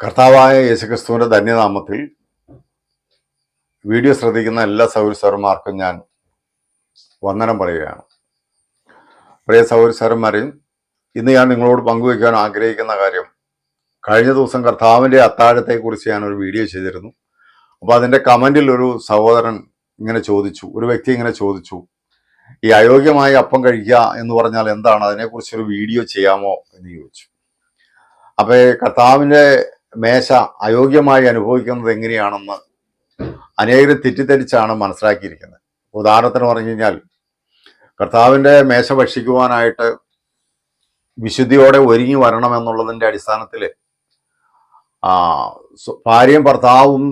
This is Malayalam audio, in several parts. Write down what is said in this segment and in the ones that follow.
കർത്താവായ യേശുക്രിസ്തുവിന്റെ ധന്യനാമത്തിൽ വീഡിയോ ശ്രദ്ധിക്കുന്ന എല്ലാ സൗരസ്വരന്മാർക്കും ഞാൻ വന്ദനം പറയുകയാണ്. പ്രിയ സൗരസ്വരന്മാരെയും ഇന്ന് ഞാൻ നിങ്ങളോട് പങ്കുവയ്ക്കാൻ ആഗ്രഹിക്കുന്ന കാര്യം കഴിഞ്ഞ ദിവസം കർത്താവിന്റെ അത്താഴത്തെക്കുറിച്ച് ഞാൻ ഒരു വീഡിയോ ചെയ്തിരുന്നു. അപ്പോൾ അതിന്റെ കമന്റിൽ ഒരു സഹോദരൻ ഇങ്ങനെ ചോദിച്ചു ഒരു വ്യക്തി ഇങ്ങനെ ചോദിച്ചു ഈ അയോഗ്യമായ അപ്പം കഴിക്കുക എന്ന് പറഞ്ഞാൽ എന്താണ്? അതിനെക്കുറിച്ച് ഒരു വീഡിയോ ചെയ്യാമോ? എന്ന് ചോദിച്ചു. അപ്പോൾ കർത്താവിന്റെ മേശ അയോഗ്യമായി അനുഭവിക്കുന്നത് എങ്ങനെയാണെന്ന് അനേകം തെറ്റിദ്ധരിച്ചാണ് മനസ്സിലാക്കിയിരിക്കുന്നത്. ഉദാഹരണത്തിന് പറഞ്ഞു കഴിഞ്ഞാൽ കർത്താവിന്റെ മേശ ഭക്ഷിക്കുവാനായിട്ട് വിശുദ്ധിയോടെ ഒരുങ്ങി വരണം എന്നുള്ളതിന്റെ അടിസ്ഥാനത്തിൽ ഭാര്യയും ഭർത്താവും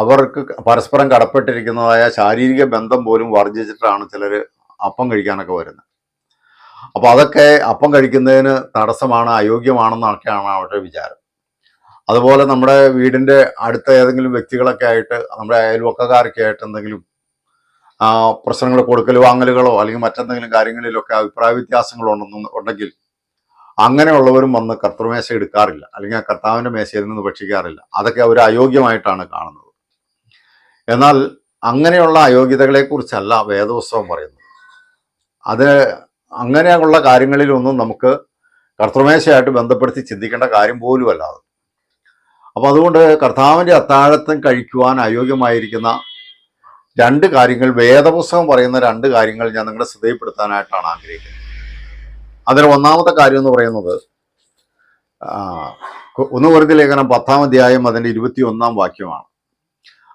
അവർക്ക് പരസ്പരം കടപ്പെട്ടിരിക്കുന്നതായ ശാരീരിക ബന്ധം പോലും വർജിച്ചിട്ടാണ് ചിലർ അപ്പം കഴിക്കാനൊക്കെ വരുന്നത്. അപ്പോൾ അതൊക്കെ അപ്പം കഴിക്കുന്നതിന് തടസ്സമാണ് അയോഗ്യമാണെന്നൊക്കെയാണ് അവരുടെ വിചാരം. അതുപോലെ നമ്മുടെ വീടിന്റെ അടുത്ത ഏതെങ്കിലും വ്യക്തികളൊക്കെ ആയിട്ട് നമ്മുടെ അയൽവക്കക്കാരൊക്കെ ആയിട്ട് എന്തെങ്കിലും പ്രശ്നങ്ങൾ കൊടുക്കൽ വാങ്ങലുകളോ അല്ലെങ്കിൽ മറ്റെന്തെങ്കിലും കാര്യങ്ങളിലൊക്കെ അഭിപ്രായ വ്യത്യാസങ്ങളോ ഉണ്ടെങ്കിൽ അങ്ങനെയുള്ളവരും വന്ന് കർത്തൃമേശ എടുക്കാറില്ല. അല്ലെങ്കിൽ ആ കർത്താവിന്റെ മേശയിൽ നിന്ന് ഭക്ഷിക്കാറില്ല അതൊക്കെ അവർ അയോഗ്യമായിട്ടാണ് കാണുന്നത്. എന്നാൽ അങ്ങനെയുള്ള അയോഗ്യതകളെ കുറിച്ചല്ല വേദോത്സവം പറയുന്നത്. അത് അങ്ങനെയുള്ള കാര്യങ്ങളിലൊന്നും നമുക്ക് കർത്തൃമേശയായിട്ട് ബന്ധപ്പെടുത്തി ചിന്തിക്കേണ്ട കാര്യം പോലും അല്ലാതെ അപ്പൊ അതുകൊണ്ട് കർത്താവിന്റെ അത്താഴത്തം കഴിക്കുവാൻ അയോഗ്യമായിരിക്കുന്ന രണ്ട് കാര്യങ്ങൾ വേദപുസ്തകം പറയുന്ന രണ്ട് കാര്യങ്ങൾ ഞാൻ നിങ്ങളെ ശ്രദ്ധയിൽപ്പെടുത്താനായിട്ടാണ് ആഗ്രഹിക്കുന്നത്. അതിൽ ഒന്നാമത്തെ കാര്യം എന്ന് പറയുന്നത് ഒന്ന് വെറുതെ ലേഖനം പത്താം അധ്യായം അതിന്റെ ഇരുപത്തി ഒന്നാം വാക്യമാണ്.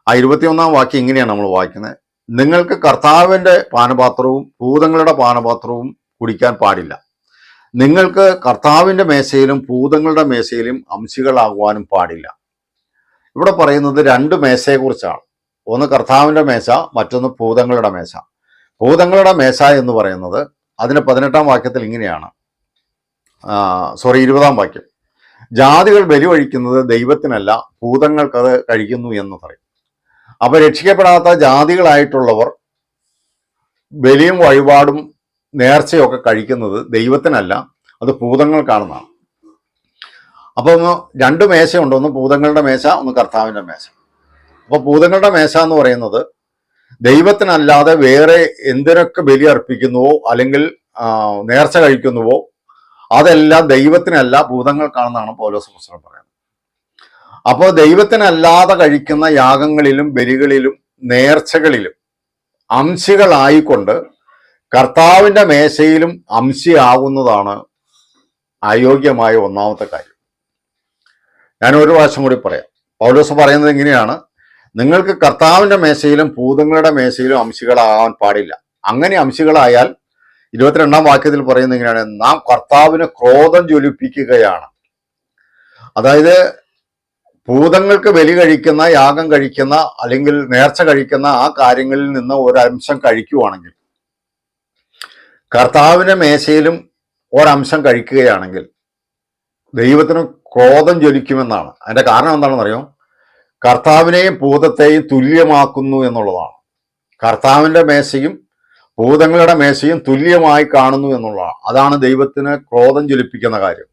ആ ഇരുപത്തിയൊന്നാം വാക്യം ഇങ്ങനെയാണ് നമ്മൾ വായിക്കുന്നത്. നിങ്ങൾക്ക് കർത്താവിന്റെ പാനപാത്രവും ഭൂതങ്ങളുടെ പാനപാത്രവും കുടിക്കാൻ പാടില്ല. നിങ്ങൾക്ക് കർത്താവിന്റെ മേശയിലും ഭൂതങ്ങളുടെ മേശയിലും അംശികളാകുവാനും പാടില്ല. ഇവിടെ പറയുന്നത് രണ്ട് മേശയെക്കുറിച്ചാണ് ഒന്ന് കർത്താവിന്റെ മേശ മറ്റൊന്ന് ഭൂതങ്ങളുടെ മേശ. ഭൂതങ്ങളുടെ മേശ എന്ന് പറയുന്നത് അതിന് പതിനെട്ടാം വാക്യത്തിൽ ഇങ്ങനെയാണ്. സോറി ഇരുപതാം വാക്യം. ജാതികൾ ബലി കഴിക്കുന്നത് ദൈവത്തിനല്ല ഭൂതങ്ങൾക്കത് കഴിക്കുന്നു എന്ന് പറയും. അപ്പൊ രക്ഷിക്കപ്പെടാത്ത ജാതികളായിട്ടുള്ളവർ ബലിയും വഴിപാടും നേർച്ചയൊക്കെ കഴിക്കുന്നത് ദൈവത്തിനല്ല അത് ഭൂതങ്ങൾക്കാണെന്നാണ് അപ്പൊ ഒന്ന് രണ്ട് മേശയുണ്ട് ഒന്ന് ഭൂതങ്ങളുടെ മേശ ഒന്ന് കർത്താവിന്റെ മേശ. അപ്പോൾ ഭൂതങ്ങളുടെ മേശ എന്ന് പറയുന്നത് ദൈവത്തിനല്ലാതെ വേറെ എന്തിനൊക്കെ ബലി അർപ്പിക്കുന്നുവോ അല്ലെങ്കിൽ നേർച്ച കഴിക്കുന്നുവോ അതെല്ലാം ദൈവത്തിനല്ല ഭൂതങ്ങൾക്കാണെന്നാണ് പൗലോസ് പുസ്തകം പറയുന്നത്. അപ്പോൾ ദൈവത്തിനല്ലാതെ കഴിക്കുന്ന യാഗങ്ങളിലും ബലികളിലും നേർച്ചകളിലും അംശികളായിക്കൊണ്ട് കർത്താവിന്റെ മേശയിലും അംശിയാകുന്നതാണ് അയോഗ്യമായ ഒന്നാമത്തെ കാര്യം. ഞാൻ ഒരു പ്രാവശ്യം കൂടി പറയാം. പൗലോസ് പറയുന്നത് എങ്ങനെയാണ് നിങ്ങൾക്ക് കർത്താവിന്റെ മേശയിലും ഭൂതങ്ങളുടെ മേശയിലും അംശികളാകാൻ പാടില്ല. അങ്ങനെ അംശികളായാൽ ഇരുപത്തിരണ്ടാം വാക്യത്തിൽ പറയുന്നത് എങ്ങനെയാണ് നാം കർത്താവിന് ക്രോധം ജ്വലിപ്പിക്കുകയാണ്. അതായത് ഭൂതങ്ങൾക്ക് ബലി കഴിക്കുന്ന യാഗം കഴിക്കുന്ന അല്ലെങ്കിൽ നേർച്ച കഴിക്കുന്ന ആ കാര്യങ്ങളിൽ നിന്ന് ഒരംശം കഴിക്കുവാണെങ്കിൽ കർത്താവിന്റെ മേശയിലും ഒരംശം കഴിക്കുകയാണെങ്കിൽ ദൈവത്തിന് ക്രോധം ജ്വലിക്കുമെന്നാണ്. അതിന്റെ കാരണം എന്താണെന്ന് അറിയോ കർത്താവിനെയും ഭൂതത്തെയും തുല്യമാക്കുന്നു എന്നുള്ളതാണ്. കർത്താവിന്റെ മേശയും ഭൂതങ്ങളുടെ മേശയും തുല്യമായി കാണുന്നു എന്നുള്ളതാണ്. അതാണ് ദൈവത്തിന് ക്രോധം ജ്വലിപ്പിക്കുന്ന കാര്യം.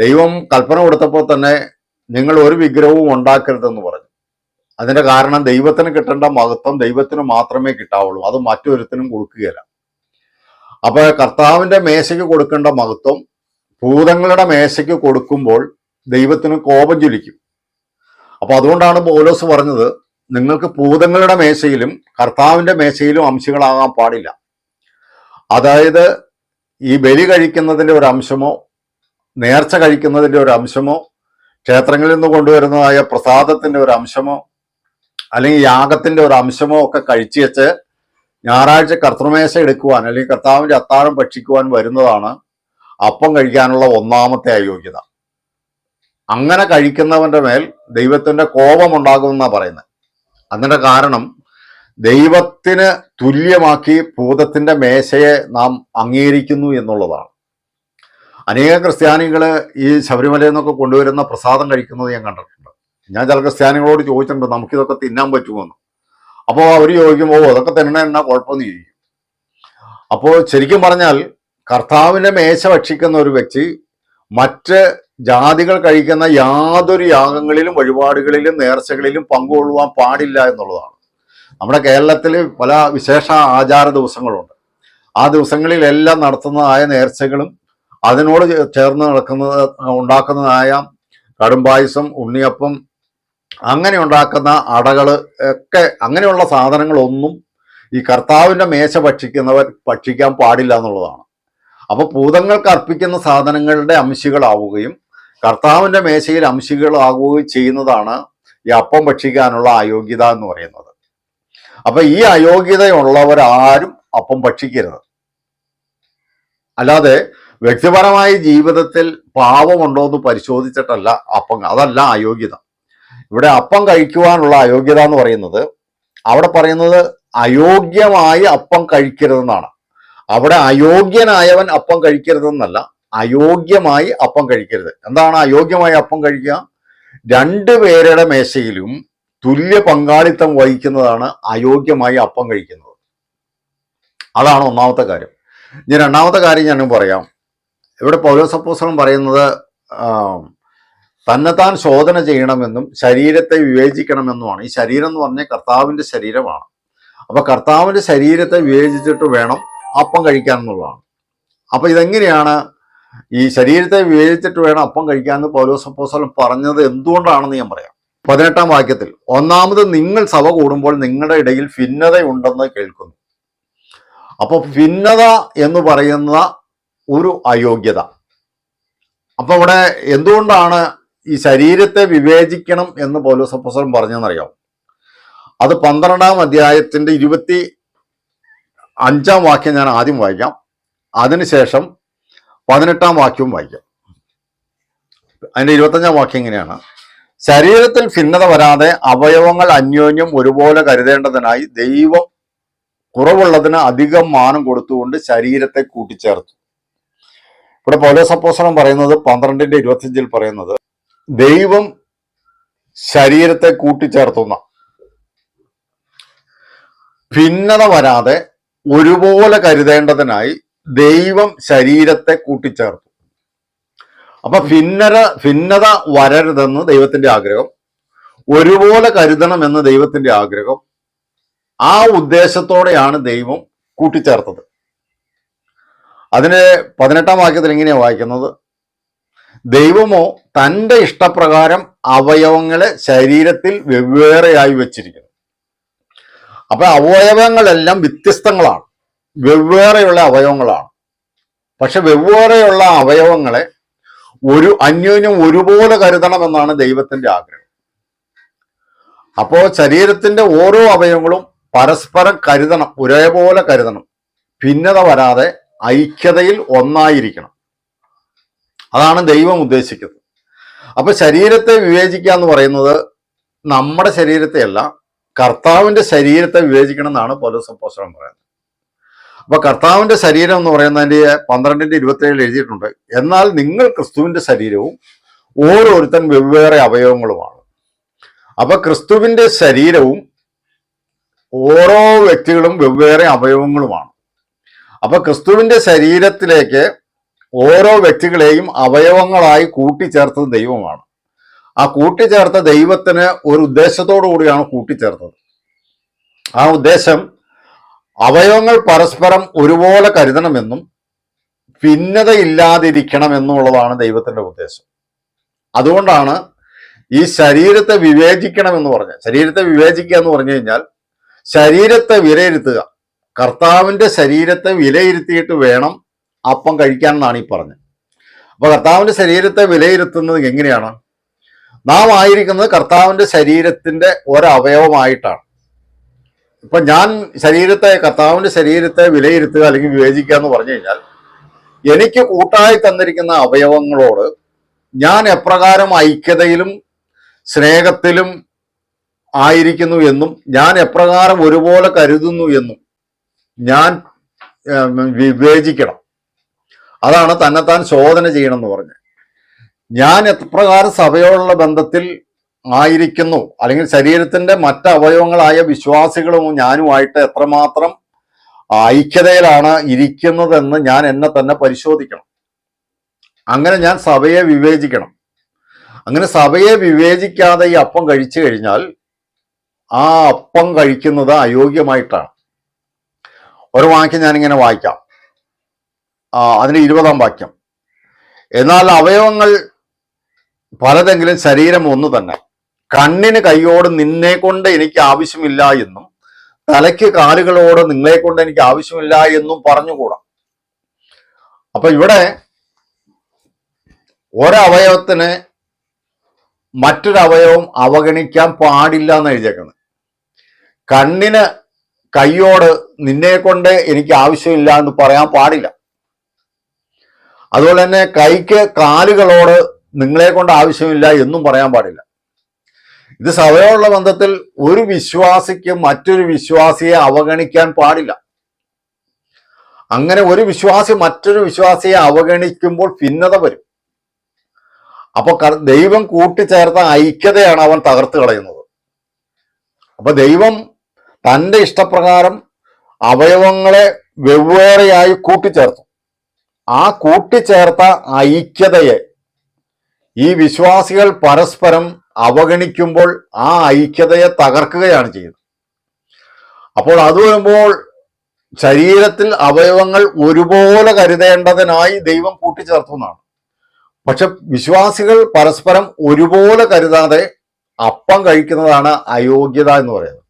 ദൈവം കൽപ്പന കൊടുത്തപ്പോൾ തന്നെ നിങ്ങൾ ഒരു വിഗ്രഹവും ഉണ്ടാക്കരുതെന്ന് പറഞ്ഞു. അതിന്റെ കാരണം ദൈവത്തിന് കിട്ടേണ്ട മഹത്വം ദൈവത്തിന് മാത്രമേ കിട്ടാവുള്ളൂ. അത് മറ്റൊരുത്തിനും കൊടുക്കുകയില്ല. അപ്പൊ കർത്താവിന്റെ മേശയ്ക്ക് കൊടുക്കേണ്ട മഹത്വം ഭൂതങ്ങളുടെ മേശയ്ക്ക് കൊടുക്കുമ്പോൾ ദൈവത്തിന് കോപം ജ്വലിക്കും. അപ്പോൾ അതുകൊണ്ടാണ് പൗലോസ് പറഞ്ഞത് നിങ്ങൾക്ക് ഭൂതങ്ങളുടെ മേശയിലും കർത്താവിന്റെ മേശയിലും അംശങ്ങളാകാൻ പാടില്ല. അതായത് ഈ ബലി കഴിക്കുന്നതിന്റെ ഒരു അംശമോ നേർച്ച കഴിക്കുന്നതിന്റെ ഒരു അംശമോ ക്ഷേത്രങ്ങളിൽ നിന്ന് കൊണ്ടുവരുന്നതായ പ്രസാദത്തിന്റെ ഒരു അംശമോ അല്ലെങ്കിൽ യാഗത്തിന്റെ ഒരു അംശമോ ഒക്കെ കഴിച്ചു വെച്ച് ഞായറാഴ്ച കർത്തൃമേശ എടുക്കുവാൻ അല്ലെങ്കിൽ കർത്താവിന്റെ അത്താഴം ഭക്ഷിക്കുവാൻ വരുന്നതാണ് അപ്പം കഴിക്കാനുള്ള ഒന്നാമത്തെ അയോഗ്യത. അങ്ങനെ കഴിക്കുന്നവന്റെ മേൽ ദൈവത്തിന്റെ കോപം ഉണ്ടാകുമെന്നാ പറയുന്നത്. അതിന്റെ കാരണം ദൈവത്തിന് തുല്യമാക്കി ഭൂതത്തിന്റെ മേശയെ നാം അംഗീകരിക്കുന്നു എന്നുള്ളതാണ്. അനേക ക്രിസ്ത്യാനികൾ ഈ ശബരിമലയിൽ നിന്നൊക്കെ കൊണ്ടുവരുന്ന പ്രസാദം കഴിക്കുന്നത് ഞാൻ കണ്ടിട്ടുണ്ട്. ഞാൻ ചില ക്രിസ്ത്യാനികളോട് ചോദിച്ചിട്ടുണ്ട് നമുക്കിതൊക്കെ തിന്നാൻ പറ്റുമോന്ന് അപ്പോൾ അവർ ചോദിക്കും ഓ അതൊക്കെ തന്നെ എന്നാ കുഴപ്പമെന്ന് ചോദിക്കും. അപ്പോൾ ശരിക്കും പറഞ്ഞാൽ കർത്താവിന്റെ മേശ ഭക്ഷിക്കുന്ന ഒരു വ്യക്തി മറ്റ് ജാതികൾ കഴിക്കുന്ന യാതൊരു യാഗങ്ങളിലും വഴിപാടുകളിലും നേർച്ചകളിലും പങ്കുകൊള്ളുവാൻ പാടില്ല എന്നുള്ളതാണ്. നമ്മുടെ കേരളത്തിൽ പല വിശേഷ ആചാര ദിവസങ്ങളുണ്ട്. ആ ദിവസങ്ങളിലെല്ലാം നടത്തുന്നതായ നേർച്ചകളും അതിനോട് ചേർന്ന് നടക്കുന്നത് ഉണ്ടാക്കുന്നതായ കടുംപായസം ഉണ്ണിയപ്പം അങ്ങനെ ഉണ്ടാക്കുന്ന അടകൾ ഒക്കെ അങ്ങനെയുള്ള സാധനങ്ങളൊന്നും ഈ കർത്താവിന്റെ മേശ ഭക്ഷിക്കുന്നവർ ഭക്ഷിക്കാൻ പാടില്ല എന്നുള്ളതാണ്. അപ്പൊ ഭൂതങ്ങൾക്ക് അർപ്പിക്കുന്ന സാധനങ്ങളുടെ അംശികളാവുകയും കർത്താവിന്റെ മേശയിൽ അംശികളാകുകയും ചെയ്യുന്നതാണ് ഈ അപ്പം ഭക്ഷിക്കാനുള്ള അയോഗ്യത എന്ന് പറയുന്നത്. അപ്പൊ ഈ അയോഗ്യതയുള്ളവരാരും അപ്പം ഭക്ഷിക്കരുത്. അല്ലാതെ വ്യക്തിപരമായ ജീവിതത്തിൽ പാവമുണ്ടോ എന്ന് പരിശോധിച്ചിട്ടല്ല അപ്പം അതല്ല അയോഗ്യത. ഇവിടെ അപ്പം കഴിക്കുവാനുള്ള അയോഗ്യത എന്ന് പറയുന്നത് അവിടെ പറയുന്നത് അയോഗ്യമായി അപ്പം കഴിക്കരുതെന്നാണ്. അവിടെ അയോഗ്യനായവൻ അപ്പം കഴിക്കരുതെന്നല്ല അയോഗ്യമായി അപ്പം കഴിക്കരുത്. എന്താണ് അയോഗ്യമായി അപ്പം കഴിക്കുക? രണ്ടു പേരുടെ മേശയിലും തുല്യ പങ്കാളിത്തം വഹിക്കുന്നതാണ് അയോഗ്യമായി അപ്പം കഴിക്കുന്നത്. അതാണ് ഒന്നാമത്തെ കാര്യം. ഞാൻ രണ്ടാമത്തെ കാര്യം ഞാനും പറയാം. ഇവിടെ പൗരസപ്പോസം പറയുന്നത് തന്നെത്താൻ ശോധന ചെയ്യണമെന്നും ശരീരത്തെ വിവേചിക്കണമെന്നുമാണ്. ഈ ശരീരം എന്ന് പറഞ്ഞാൽ കർത്താവിന്റെ ശരീരമാണ്. അപ്പോൾ കർത്താവിന്റെ ശരീരത്തെ വിവേചിച്ചിട്ട് വേണം അപ്പം കഴിക്കാൻ എന്നുള്ളതാണ്. അപ്പോൾ ഇതെങ്ങനെയാണ് ഈ ശരീരത്തെ വിവേചിച്ചിട്ട് വേണം അപ്പം കഴിക്കാമെന്ന് പൗലോസപ്പോസലം പറഞ്ഞത് എന്തുകൊണ്ടാണെന്ന് ഞാൻ പറയാം. പതിനെട്ടാം വാക്യത്തിൽ ഒന്നാമത് നിങ്ങൾ സഭ കൂടുമ്പോൾ നിങ്ങളുടെ ഇടയിൽ ഭിന്നതയുണ്ടെന്ന് കേൾക്കുന്നു. അപ്പോൾ ഭിന്നത എന്ന് പറയുന്ന ഒരു അയോഗ്യത. അപ്പൊ ഇവിടെ എന്തുകൊണ്ടാണ് ഈ ശരീരത്തെ വിവേചിക്കണം എന്ന് പൗലോസപ്പോസലം പറഞ്ഞെന്നറിയാം അത് പന്ത്രണ്ടാം അധ്യായത്തിന്റെ ഇരുപത്തി അഞ്ചാം വാക്യം ഞാൻ ആദ്യം വായിക്കാം. അതിനുശേഷം പതിനെട്ടാം വാക്യവും വായിക്കാം. അതിന്റെ ഇരുപത്തഞ്ചാം വാക്യം ഇങ്ങനെയാണ്. ശരീരത്തിൽ ഭിന്നത വരാതെ അവയവങ്ങൾ അന്യോന്യം ഒരുപോലെ കരുതേണ്ടതിനായി ദൈവം കുറവുള്ളതിന് അധികം മാനം കൊടുത്തുകൊണ്ട് ശരീരത്തെ കൂട്ടിച്ചേർത്തു. ഇവിടെ പൗലോസപ്പോസനം പറയുന്നത് പന്ത്രണ്ടിന്റെ ഇരുപത്തിയഞ്ചിൽ പറയുന്നത് ദൈവം ശരീരത്തെ കൂട്ടിച്ചേർത്തുന്ന ഭിന്നത വരാതെ ഒരുപോലെ കരുതേണ്ടതിനായി ദൈവം ശരീരത്തെ കൂട്ടിച്ചേർത്തു. അപ്പൊ ഭിന്നര ഭിന്നത വരരുതെന്ന് ദൈവത്തിന്റെ ആഗ്രഹം. ഒരുപോലെ കരുതണമെന്ന് ദൈവത്തിന്റെ ആഗ്രഹം. ആ ഉദ്ദേശത്തോടെയാണ് ദൈവം കൂട്ടിച്ചേർത്തത്. അതിന് പതിനെട്ടാം വാക്യത്തിൽ എങ്ങനെയാണ് വായിക്കുന്നത്? ദൈവമോ തന്റെ ഇഷ്ടപ്രകാരം അവയവങ്ങളെ ശരീരത്തിൽ വെവ്വേറെയായി വെച്ചിരിക്കുന്നു. അപ്പൊ അവയവങ്ങളെല്ലാം വ്യത്യസ്തങ്ങളാണ്. വെവ്വേറെയുള്ള അവയവങ്ങളാണ്. പക്ഷെ വെവ്വേറെയുള്ള അവയവങ്ങളെ ഒരു അന്യോന്യം ഒരുപോലെ കരുതണമെന്നാണ് ദൈവത്തിന്റെ ആഗ്രഹം. അപ്പോൾ ശരീരത്തിന്റെ ഓരോ അവയവങ്ങളും പരസ്പരം കരുതണം ഒരേപോലെ കരുതണം. ഭിന്നത വരാതെ ഐക്യതയിൽ ഒന്നായിരിക്കണം. അതാണ് ദൈവം ഉദ്ദേശിക്കുന്നത്. അപ്പൊ ശരീരത്തെ വിവേചിക്കുക എന്ന് പറയുന്നത് നമ്മുടെ ശരീരത്തെ അല്ല കർത്താവിന്റെ ശരീരത്തെ വിവേചിക്കണം എന്നാണ് പൗലോസപ്പോസ്തലൻ പറയുന്നത്. അപ്പൊ കർത്താവിന്റെ ശരീരം എന്ന് പറയുന്നതിന്റെ പന്ത്രണ്ടിന്റെ ഇരുപത്തേഴിൽ എഴുതിയിട്ടുണ്ട് എന്നാൽ നിങ്ങൾ ക്രിസ്തുവിന്റെ ശരീരവും ഓരോരുത്തൻ വെവ്വേറെ അവയവങ്ങളുമാണ്. അപ്പൊ ക്രിസ്തുവിന്റെ ശരീരവും ഓരോ വ്യക്തികളും വെവ്വേറെ അവയവങ്ങളുമാണ്. അപ്പൊ ക്രിസ്തുവിന്റെ ശരീരത്തിലേക്ക് ഓരോ വ്യക്തികളെയും അവയവങ്ങളായി കൂട്ടിച്ചേർത്തത് ദൈവമാണ്. ആ കൂട്ടിച്ചേർത്ത ദൈവത്തിന് ഒരു ഉദ്ദേശത്തോടു കൂടിയാണ് കൂട്ടിച്ചേർത്തത്. ആ ഉദ്ദേശം അവയവങ്ങൾ പരസ്പരം ഒരുപോലെ കരുതണമെന്നും ഭിന്നതയില്ലാതിരിക്കണം എന്നുള്ളതാണ് ദൈവത്തിന്റെ ഉദ്ദേശം. അതുകൊണ്ടാണ് ഈ ശരീരത്തെ വിവേചിക്കണം എന്ന് പറഞ്ഞ ശരീരത്തെ വിവേചിക്കുക എന്ന് പറഞ്ഞു കഴിഞ്ഞാൽ ശരീരത്തെ വിലയിരുത്തുക. കർത്താവിന്റെ ശരീരത്തെ വിലയിരുത്തിയിട്ട് വേണം അപ്പം കഴിക്കാൻ എന്നാണ് ഈ പറഞ്ഞത്. അപ്പൊ കർത്താവിന്റെ ശരീരത്തെ വിലയിരുത്തുന്നത് എങ്ങനെയാണ്? നാം ആയിരിക്കുന്നത് കർത്താവിന്റെ ശരീരത്തിന്റെ ഒരവയവമായിട്ടാണ്. ഇപ്പൊ ഞാൻ ശരീരത്തെ കർത്താവിന്റെ ശരീരത്തെ വിലയിരുത്തുക അല്ലെങ്കിൽ വിവേചിക്കുക എന്ന് പറഞ്ഞു കഴിഞ്ഞാൽ എനിക്ക് കൂട്ടായി തന്നിരിക്കുന്ന അവയവങ്ങളോട് ഞാൻ എപ്രകാരം ഐക്യതയിലും സ്നേഹത്തിലും ആയിരിക്കുന്നു എന്നും ഞാൻ എപ്രകാരം ഒരുപോലെ കരുതുന്നു എന്നും ഞാൻ വിവേചിക്കണം. അതാണ് തന്നെത്താൻ ശോധന ചെയ്യണം എന്ന് പറഞ്ഞ്. ഞാൻ എപ്രകാരം സഭയോടുള്ള ബന്ധത്തിൽ ആയിരിക്കുന്നു അല്ലെങ്കിൽ ശരീരത്തിന്റെ മറ്റ് അവയവങ്ങളായ വിശ്വാസികളും ഞാനുമായിട്ട് എത്രമാത്രം ഐക്യതയിലാണ് ഇരിക്കുന്നതെന്ന് ഞാൻ എന്നെ തന്നെ പരിശോധിക്കണം. അങ്ങനെ ഞാൻ സഭയെ വിവേചിക്കണം. അങ്ങനെ സഭയെ വിവേചിക്കാതെ ഈ അപ്പം കഴിച്ചു കഴിഞ്ഞാൽ ആ അപ്പം കഴിക്കുന്നത് അയോഗ്യമായിട്ടാണ്. ഒരു വാക്യം ഞാനിങ്ങനെ വായിക്കാം. ആ, അതിന്റെ ഇരുപതാം വാക്യം. എന്നാൽ അവയവങ്ങൾ പലതെങ്കിലും ശരീരം ഒന്ന് തന്നെ. കണ്ണിന് കൈയോട് നിന്നെ കൊണ്ട് എനിക്ക് ആവശ്യമില്ല എന്നും തലയ്ക്ക് കാലുകളോട് നിങ്ങളെ കൊണ്ട് എനിക്ക് ആവശ്യമില്ല എന്നും പറഞ്ഞുകൂടാ. അപ്പൊ ഇവിടെ ഒരവയവത്തിന് മറ്റൊരവയവം അവഗണിക്കാൻ പാടില്ല എന്ന് എഴുതിയേക്കുന്നത്. കണ്ണിന് കൈയോട് നിന്നെ കൊണ്ട് എനിക്ക് ആവശ്യമില്ല എന്ന് പറയാൻ പാടില്ല. അതുപോലെ തന്നെ കൈക്ക് കാലുകളോട് നിങ്ങളെ കൊണ്ട് ആവശ്യമില്ല എന്നും പറയാൻ പാടില്ല. ഇത് സഭയോടുള്ള ബന്ധത്തിൽ ഒരു വിശ്വാസിക്ക് മറ്റൊരു വിശ്വാസിയെ അവഗണിക്കാൻ പാടില്ല. അങ്ങനെ ഒരു വിശ്വാസി മറ്റൊരു വിശ്വാസിയെ അവഗണിക്കുമ്പോൾ ഭിന്നത വരും. അപ്പൊ ദൈവം കൂട്ടിച്ചേർത്ത ഐക്യതയാണ് അവൻ തകർത്ത് കളയുന്നത്. അപ്പൊ ദൈവം തന്റെ ഇഷ്ടപ്രകാരം അവയവങ്ങളെ വെവ്വേറെയായി കൂട്ടിച്ചേർത്തു. ആ കൂട്ടിച്ചേർത്ത ഐക്യതയെ ഈ വിശ്വാസികൾ പരസ്പരം അവഗണിക്കുമ്പോൾ ആ ഐക്യതയെ തകർക്കുകയാണ് ചെയ്യുന്നത്. അപ്പോൾ അത് വരുമ്പോൾ ശരീരത്തിൽ അവയവങ്ങൾ ഒരുപോലെ കരുതേണ്ടതിനായി ദൈവം കൂട്ടിച്ചേർത്തു എന്നാണ്. പക്ഷെ വിശ്വാസികൾ പരസ്പരം ഒരുപോലെ കരുതാതെ അപ്പം കഴിക്കുന്നതാണ് അയോഗ്യത എന്ന് പറയുന്നത്.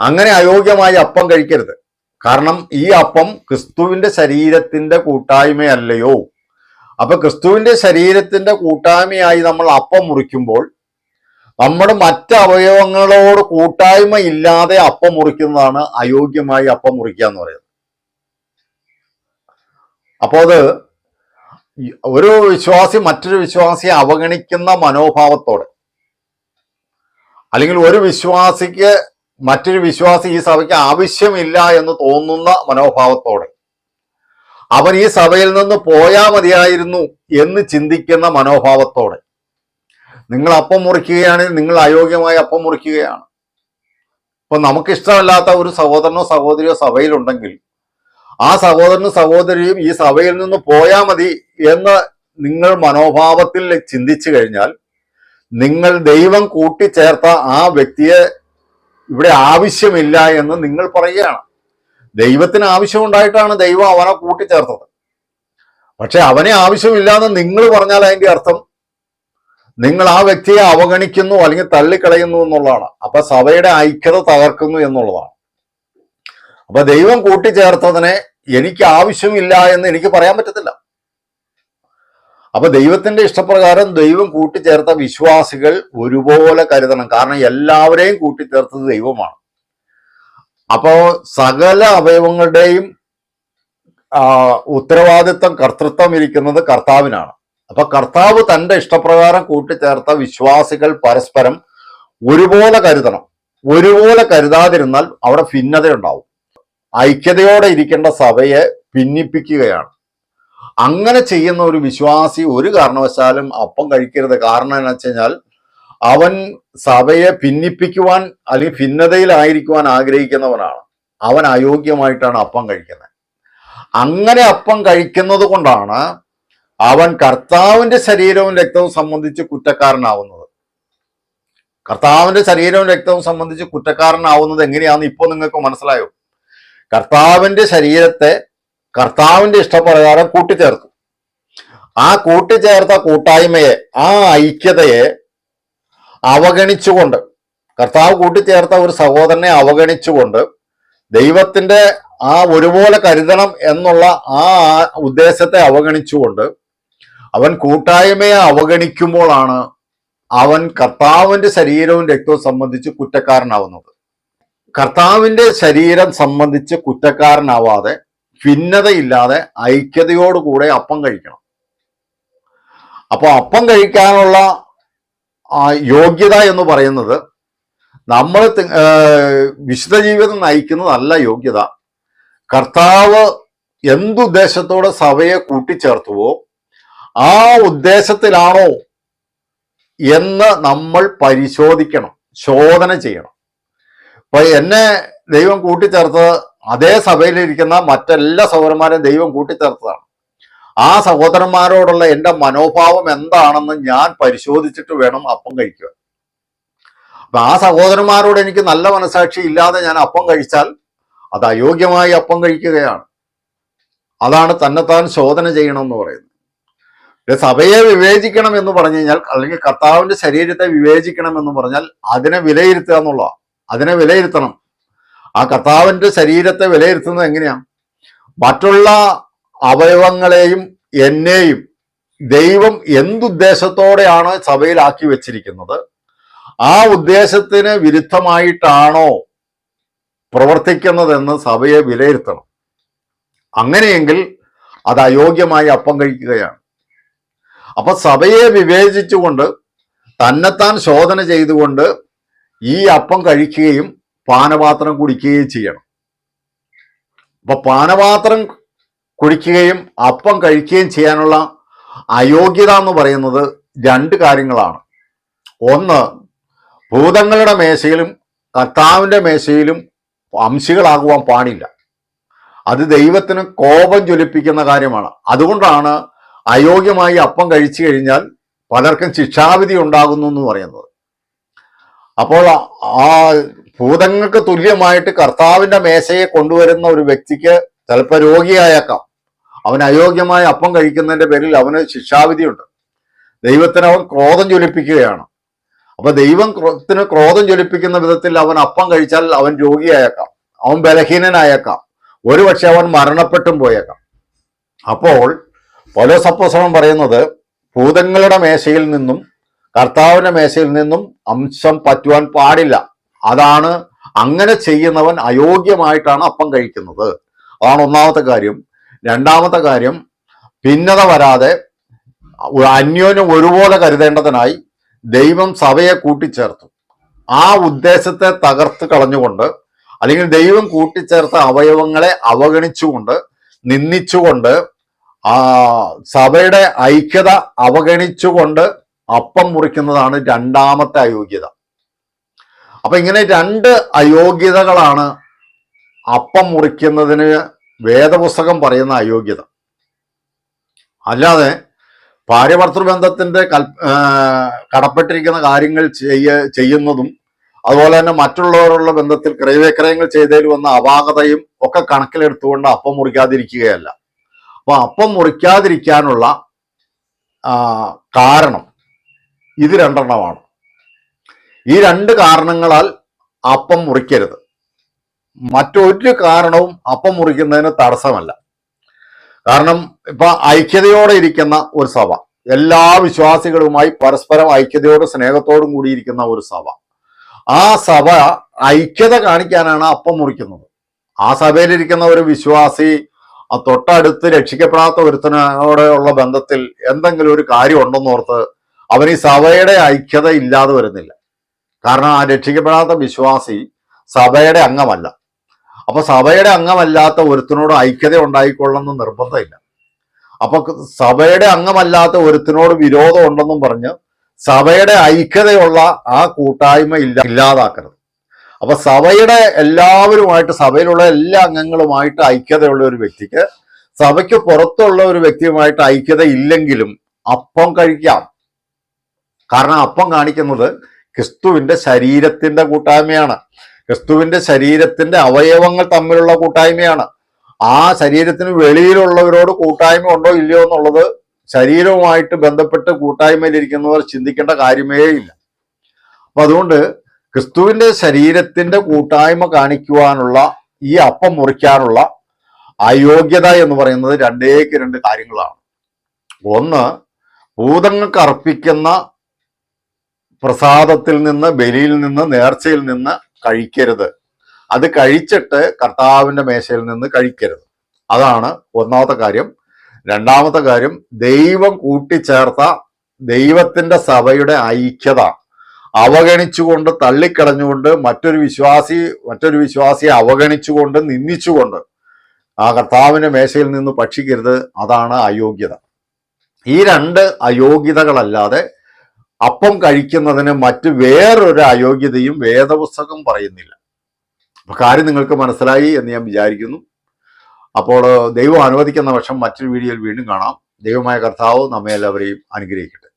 അങ്ങനെ അയോഗ്യമായി അപ്പം കഴിക്കരുത്. കാരണം ഈ അപ്പം ക്രിസ്തുവിന്റെ ശരീരത്തിന്റെ കൂട്ടായ്മയല്ലയോ. അപ്പൊ ക്രിസ്തുവിന്റെ ശരീരത്തിന്റെ കൂട്ടായ്മയായി നമ്മൾ അപ്പം മുറിക്കുമ്പോൾ നമ്മുടെ മറ്റ് അവയവങ്ങളോട് കൂട്ടായ്മ ഇല്ലാതെ അപ്പം മുറിക്കുന്നതാണ് അയോഗ്യമായി അപ്പം മുറിക്കുക എന്ന് പറയുന്നത്. അപ്പോൾ അത് ഒരു വിശ്വാസി മറ്റൊരു വിശ്വാസിയെ അവഗണിക്കുന്ന മനോഭാവത്തോടെ അല്ലെങ്കിൽ ഒരു വിശ്വാസിക്ക് മറ്റൊരു വിശ്വാസി ഈ സഭയ്ക്ക് ആവശ്യമില്ല എന്ന് തോന്നുന്ന മനോഭാവത്തോടെ. അവൻ ഈ സഭയിൽ നിന്ന് പോയാ മതിയായിരുന്നു എന്ന് ചിന്തിക്കുന്ന മനോഭാവത്തോടെ. നിങ്ങൾ അപ്പം മുറിക്കുകയാണെങ്കിൽ നിങ്ങൾ അയോഗ്യമായി അപ്പം മുറിക്കുകയാണ്. ഇപ്പൊ നമുക്കിഷ്ടമല്ലാത്ത ഒരു സഹോദരനോ സഹോദരിയോ സഭയിലുണ്ടെങ്കിൽ ആ സഹോദരനും സഹോദരിയും ഈ സഭയിൽ നിന്ന് പോയാ മതി എന്ന് നിങ്ങൾ മനോഭാവത്തിൽ ചിന്തിച്ചു കഴിഞ്ഞാൽ നിങ്ങൾ ദൈവം കൂട്ടിച്ചേർത്ത ആ വ്യക്തിയെ ഇവിടെ ആവശ്യമില്ല എന്ന് നിങ്ങൾ പറയുകയാണ്. ദൈവത്തിന് ആവശ്യമുണ്ടായിട്ടാണ് ദൈവം അവനെ കൂട്ടിച്ചേർത്തത്. പക്ഷെ അവനെ ആവശ്യമില്ല എന്ന് നിങ്ങൾ പറഞ്ഞാൽ അതിന്റെ അർത്ഥം നിങ്ങൾ ആ വ്യക്തിയെ അവഗണിക്കുന്നു അല്ലെങ്കിൽ തള്ളിക്കളയുന്നു എന്നുള്ളതാണ്. അപ്പൊ സഭയുടെ ഐക്യത തകർക്കുന്നു എന്നുള്ളതാണ്. അപ്പൊ ദൈവം കൂട്ടിച്ചേർത്തതിനെ എനിക്ക് ആവശ്യമില്ല എന്ന് എനിക്ക് പറയാൻ പറ്റത്തില്ല. അപ്പൊ ദൈവത്തിന്റെ ഇഷ്ടപ്രകാരം ദൈവം കൂട്ടിച്ചേർത്ത വിശ്വാസികൾ ഒരുപോലെ കരുതണം. കാരണം എല്ലാവരെയും കൂട്ടിച്ചേർത്തത് ദൈവമാണ്. അപ്പോ സകല അവയവങ്ങളുടെയും ഉത്തരവാദിത്വം കർത്തൃത്വം ഇരിക്കുന്നത് കർത്താവിനാണ്. അപ്പൊ കർത്താവ് തന്റെ ഇഷ്ടപ്രകാരം കൂട്ടിച്ചേർത്ത വിശ്വാസികൾ പരസ്പരം ഒരുപോലെ കരുതണം. ഒരുപോലെ കരുതാതിരുന്നാൽ അവിടെ ഭിന്നതയുണ്ടാവും. ഐക്യതയോടെ ഇരിക്കേണ്ട സഭയെ ഭിന്നിപ്പിക്കുകയാണ്. അങ്ങനെ ചെയ്യുന്ന ഒരു വിശ്വാസി ഒരു കാരണവശാലും അപ്പം കഴിക്കരുത്. കാരണം എന്ന് വെച്ച് അവൻ സഭയെ ഭിന്നിപ്പിക്കുവാൻ അല്ലെങ്കിൽ ഭിന്നതയിലായിരിക്കുവാൻ ആഗ്രഹിക്കുന്നവനാണ്. അവൻ അയോഗ്യമായിട്ടാണ് അപ്പം കഴിക്കുന്നത്. അങ്ങനെ അപ്പം കഴിക്കുന്നത് കൊണ്ടാണ് അവൻ കർത്താവിന്റെ ശരീരവും രക്തവും സംബന്ധിച്ച് കുറ്റക്കാരനാവുന്നത്. കർത്താവിന്റെ ശരീരവും രക്തവും സംബന്ധിച്ച് കുറ്റക്കാരനാവുന്നത് എങ്ങനെയാണെന്ന് ഇപ്പോൾ നിങ്ങൾക്ക് മനസ്സിലായോ? കർത്താവിന്റെ ശരീരത്തെ കർത്താവിന്റെ ഇഷ്ടപ്രകാരം കൂട്ടിച്ചേർത്തു. ആ കൂട്ടിച്ചേർത്ത കൂട്ടായ്മയെ ആ ഐക്യതയെ അവഗണിച്ചുകൊണ്ട് കർത്താവ് കൂട്ടിച്ചേർത്ത ഒരു സഹോദരനെ അവഗണിച്ചുകൊണ്ട് ദൈവത്തിന്റെ ആ ഒരുപോലെ കരുതണം എന്നുള്ള ആ ഉദ്ദേശത്തെ അവഗണിച്ചുകൊണ്ട് അവൻ കൂട്ടായ്മയെ അവഗണിക്കുമ്പോഴാണ് അവൻ കർത്താവിന്റെ ശരീരവും രക്തവും സംബന്ധിച്ച് കുറ്റക്കാരനാവുന്നത്. കർത്താവിന്റെ ശരീരം സംബന്ധിച്ച് കുറ്റക്കാരനാവാതെ ഭിന്നതയില്ലാതെ ഐക്യതയോടുകൂടെ അപ്പം കഴിക്കണം. അപ്പോൾ അപ്പം കഴിക്കാനുള്ള യോഗ്യത എന്ന് പറയുന്നത് നമ്മൾ വിശുദ്ധ ജീവിതം നയിക്കുന്നതല്ല യോഗ്യത. കർത്താവ് എന്തുദ്ദേശത്തോടെ സഭയെ കൂട്ടിച്ചേർത്തുവോ ആ ഉദ്ദേശത്തിലാണോ എന്ന് നമ്മൾ പരിശോധിക്കണം ശോധന ചെയ്യണം. അപ്പൊ എന്നെ ദൈവം കൂട്ടിച്ചേർത്തത് അതേ സഭയിലിരിക്കുന്ന മറ്റെല്ലാ സഹോദരന്മാരെയും ദൈവം കൂട്ടിച്ചേർത്തതാണ്. ആ സഹോദരന്മാരോടുള്ള എന്റെ മനോഭാവം എന്താണെന്ന് ഞാൻ പരിശോധിച്ചിട്ട് വേണം അപ്പം കഴിക്കുക അപ്പൊ ആ സഹോദരന്മാരോട് എനിക്ക് നല്ല മനസാക്ഷി ഇല്ലാതെ ഞാൻ അപ്പം കഴിച്ചാൽ അത് അയോഗ്യമായി അപ്പം കഴിക്കുകയാണ്. അതാണ് തന്നെത്താൻ ശോധന ചെയ്യണം എന്ന് പറയുന്നത് സഭയെ വിവേചിക്കണം എന്ന് പറഞ്ഞു കഴിഞ്ഞാൽ അല്ലെങ്കിൽ കർത്താവിന്റെ ശരീരത്തെ വിവേചിക്കണം എന്ന് പറഞ്ഞാൽ അതിനെ വിലയിരുത്തുക എന്നുള്ളതാണ്. അതിനെ വിലയിരുത്തണം. ആ കർത്താവിന്റെ ശരീരത്തെ വിലയിരുത്തുന്നത് എങ്ങനെയാ? മറ്റുള്ള അവയവങ്ങളെയും എന്നെയും ദൈവം എന്തുദ്ദേശത്തോടെയാണ് സഭയിലാക്കി വെച്ചിരിക്കുന്നത്? ആ ഉദ്ദേശത്തിന് വിരുദ്ധമായിട്ടാണോ പ്രവർത്തിക്കുന്നതെന്ന് സഭയെ വിലയിരുത്തണം. അങ്ങനെയെങ്കിൽ അത് അയോഗ്യമായി അപ്പം കഴിക്കുകയാണ്. അപ്പൊ സഭയെ വിവേചിച്ചുകൊണ്ട് തന്നെത്താൻ ശോധന ചെയ്തുകൊണ്ട് ഈ അപ്പം കഴിക്കുകയും പാനപാത്രം കുടിക്കുകയും ചെയ്യണം. അപ്പൊ പാനപാത്രം കുടിക്കുകയും അപ്പം കഴിക്കുകയും ചെയ്യാനുള്ള അയോഗ്യത എന്ന് പറയുന്നത് രണ്ട് കാര്യങ്ങളാണ്. ഒന്ന് ഭൂതങ്ങളുടെ മേശയിലും കർത്താവിന്റെ മേശയിലും അംശികളാകുവാൻ പാടില്ല. അത് ദൈവത്തിന് കോപം ജ്വലിപ്പിക്കുന്ന കാര്യമാണ്. അതുകൊണ്ടാണ് അയോഗ്യമായി അപ്പം കഴിച്ചു കഴിഞ്ഞാൽ പലർക്കും ശിക്ഷാവിധി ഉണ്ടാകുന്നു എന്ന് പറയുന്നത്. അപ്പോൾ ആ ഭൂതങ്ങൾക്ക് തുല്യമായിട്ട് കർത്താവിന്റെ മേശയെ കൊണ്ടുവരുന്ന ഒരു വ്യക്തിക്ക് ചിലപ്പോൾ രോഗിയായേക്കാം. അവൻ അയോഗ്യമായ അപ്പം കഴിക്കുന്നതിന്റെ പേരിൽ അവന് ശിക്ഷാവിധിയുണ്ട്. ദൈവത്തിന് അവൻ ക്രോധം ജ്വലിപ്പിക്കുകയാണ്. അപ്പൊ ദൈവം ക്രോ- ക്രോധം ജ്വലിപ്പിക്കുന്ന വിധത്തിൽ അവൻ അപ്പം കഴിച്ചാൽ അവൻ രോഗിയായേക്കാം. അവൻ ബലഹീനനായേക്കാം. ഒരുപക്ഷെ അവൻ മരണപ്പെട്ടും പോയേക്കാം. അപ്പോൾ പൗലോസപ്പോസവൻ പറയുന്നത് ഭൂതങ്ങളുടെ മേശയിൽ നിന്നും കർത്താവിന്റെ മേശയിൽ നിന്നും അംശം പറ്റുവാൻ പാടില്ല. അതാണ് അങ്ങനെ ചെയ്യുന്നവൻ അയോഗ്യമായിട്ടാണ് അപ്പം കഴിക്കുന്നത്. അതാണ് ഒന്നാമത്തെ കാര്യം. രണ്ടാമത്തെ കാര്യം ഭിന്നത വരാതെ അന്യോന്യം ഒരുപോലെ കരുതേണ്ടതിനായി ദൈവം സഭയെ കൂട്ടിച്ചേർത്തു. ആ ഉദ്ദേശത്തെ തകർത്ത് കളഞ്ഞുകൊണ്ട് അല്ലെങ്കിൽ ദൈവം കൂട്ടിച്ചേർത്ത അവയവങ്ങളെ അവഗണിച്ചുകൊണ്ട് നിന്ദിച്ചുകൊണ്ട് ആ സഭയുടെ ഐക്യത അവഗണിച്ചുകൊണ്ട് അപ്പം മുറിക്കുന്നതാണ് രണ്ടാമത്തെ അയോഗ്യത. അപ്പൊ ഇങ്ങനെ രണ്ട് അയോഗ്യതകളാണ് അപ്പം മുറിക്കുന്നതിന് വേദപുസ്തകം പറയുന്ന അയോഗ്യത. അല്ലാതെ ഭാര്യഭർത്തൃബന്ധത്തിന്റെ കൽ കടപ്പെട്ടിരിക്കുന്ന കാര്യങ്ങൾ ചെയ്യ ചെയ്യുന്നതും അതുപോലെ തന്നെ മറ്റുള്ളവരുള്ള ബന്ധത്തിൽ ക്രയവിക്രയങ്ങൾ ചെയ്തതിൽ വന്ന അപാകതയും ഒക്കെ കണക്കിലെടുത്തുകൊണ്ട് അപ്പം മുറിക്കാതിരിക്കുകയല്ല. അപ്പൊ അപ്പം മുറിക്കാതിരിക്കാനുള്ള കാരണം ഇത് രണ്ടെണ്ണമാണ്. ഈ രണ്ട് കാരണങ്ങളാൽ അപ്പം മുറിക്കരുത്. മറ്റൊരു കാരണവും അപ്പം മുറിക്കുന്നതിന് തടസ്സമല്ല. കാരണം ഇപ്പൊ ഐക്യതയോടെ ഇരിക്കുന്ന ഒരു സഭ എല്ലാ വിശ്വാസികളുമായി പരസ്പരം ഐക്യതയോടും സ്നേഹത്തോടും കൂടിയിരിക്കുന്ന ഒരു സഭ ആ സഭ ഐക്യത കാണിക്കാനാണ് അപ്പം മുറിക്കുന്നത്. ആ സഭയിലിരിക്കുന്ന ഒരു വിശ്വാസി തൊട്ടടുത്ത് രക്ഷിക്കപ്പെടാത്ത ഒരുത്തനോടെയുള്ള ബന്ധത്തിൽ എന്തെങ്കിലും ഒരു കാര്യം ഉണ്ടെന്നോർത്ത് അവൻ ഈ സഭയുടെ ഐക്യത ഇല്ലാതെ വരുന്നില്ല. കാരണം ആ രക്ഷിക്കപ്പെടാത്ത വിശ്വാസി സഭയുടെ അംഗമല്ല. അപ്പൊ സഭയുടെ അംഗമല്ലാത്ത ഒരുത്തിനോട് ഐക്യത ഉണ്ടായിക്കൊള്ളണമെന്ന് നിർബന്ധമില്ല. അപ്പൊ സഭയുടെ അംഗമല്ലാത്ത ഒരുത്തിനോട് വിരോധം ഉണ്ടെന്നും പറഞ്ഞ് സഭയുടെ ഐക്യതയുള്ള ആ കൂട്ടായ്മ ഇല്ല ഇല്ലാതാക്കരുത്. അപ്പൊ സഭയുടെ എല്ലാവരുമായിട്ട് സഭയിലുള്ള എല്ലാ അംഗങ്ങളുമായിട്ട് ഐക്യതയുള്ള ഒരു വ്യക്തിക്ക് സഭയ്ക്ക് പുറത്തുള്ള ഒരു വ്യക്തിയുമായിട്ട് ഐക്യത ഇല്ലെങ്കിലും അപ്പം കഴിക്കാം. കാരണം അപ്പം കാണിക്കുന്നത് ക്രിസ്തുവിന്റെ ശരീരത്തിന്റെ കൂട്ടായ്മയാണ്. ക്രിസ്തുവിന്റെ ശരീരത്തിന്റെ അവയവങ്ങൾ തമ്മിലുള്ള കൂട്ടായ്മയാണ്. ആ ശരീരത്തിന് വെളിയിലുള്ളവരോട് കൂട്ടായ്മ ഉണ്ടോ ഇല്ലയോ എന്നുള്ളത് ശരീരവുമായിട്ട് ബന്ധപ്പെട്ട് കൂട്ടായ്മയിലിരിക്കുന്നവർ ചിന്തിക്കേണ്ട കാര്യമേ ഇല്ല. അപ്പൊ അതുകൊണ്ട് ക്രിസ്തുവിന്റെ ശരീരത്തിന്റെ കൂട്ടായ്മ കാണിക്കുവാനുള്ള ഈ അപ്പം മുറിക്കാനുള്ള അയോഗ്യത എന്ന് പറയുന്നത് രണ്ടേക്ക് രണ്ട് കാര്യങ്ങളാണ്. ഒന്ന് ഭൂതങ്ങൾക്ക് അർപ്പിക്കുന്ന പ്രസാദത്തിൽ നിന്ന് ബലിയിൽ നിന്ന് നേർച്ചയിൽ നിന്ന് കഴിക്കരുത്. അത് കഴിച്ചിട്ട് കർത്താവിന്റെ മേശയിൽ നിന്ന് കഴിക്കരുത്. അതാണ് ഒന്നാമത്തെ കാര്യം. രണ്ടാമത്തെ കാര്യം ദൈവം കൂട്ടിച്ചേർത്ത ദൈവത്തിന്റെ സഭയുടെ ഐക്യത. അവഗണിച്ചുകൊണ്ട് തള്ളിക്കളഞ്ഞുകൊണ്ട് മറ്റൊരു വിശ്വാസി മറ്റൊരു വിശ്വാസിയെ അവഗണിച്ചുകൊണ്ട് നിന്ദിച്ചുകൊണ്ട് ആ കർത്താവിന്റെ മേശയിൽ നിന്ന് ഭക്ഷിക്കരുത്. അതാണ് അയോഗ്യത. ഈ രണ്ട് അയോഗ്യതകളല്ലാതെ അപ്പം കഴിക്കുന്നതിന് മറ്റ് വേറൊരു അയോഗ്യതയും വേദപുസ്തകം പറയുന്നില്ല. അപ്പൊ കാര്യം നിങ്ങൾക്ക് മനസ്സിലായി എന്ന് ഞാൻ വിചാരിക്കുന്നു. അപ്പോൾ ദൈവം അനുവദിക്കുന്ന പക്ഷം മറ്റൊരു വീഡിയോയിൽ വീണ്ടും കാണാം. ദൈവമായ കർത്താവ് നമ്മെ എല്ലാവരെയും അനുഗ്രഹിക്കട്ടെ.